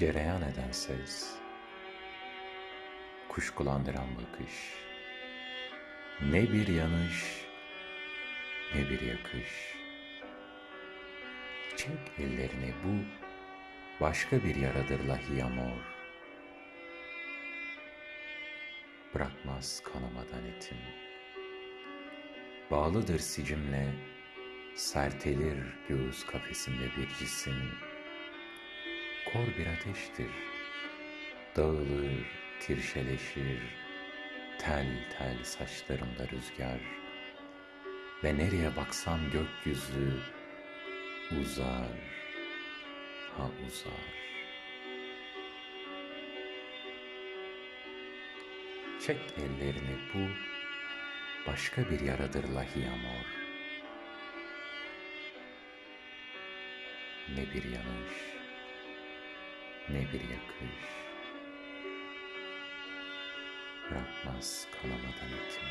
Cereyan eden ses, kuşkulandıran bakış, ne bir yanış, ne bir yakış. Çek ellerini bu başka bir yaradır lahi amor. Bırakmaz kanamadan etim. Bağlıdır sicimle, sertelir göğüs kafesinde bir cisim. Kor bir ateştir, dağılır, tirşeleşir, tel tel saçlarımda rüzgar. Ve nereye baksam gökyüzü uzar, ha uzar. Çek ellerini bu başka bir yaradır lahi amor. Ne bir yanış, ne bir yakış. Bırakmaz kanamadan etimi.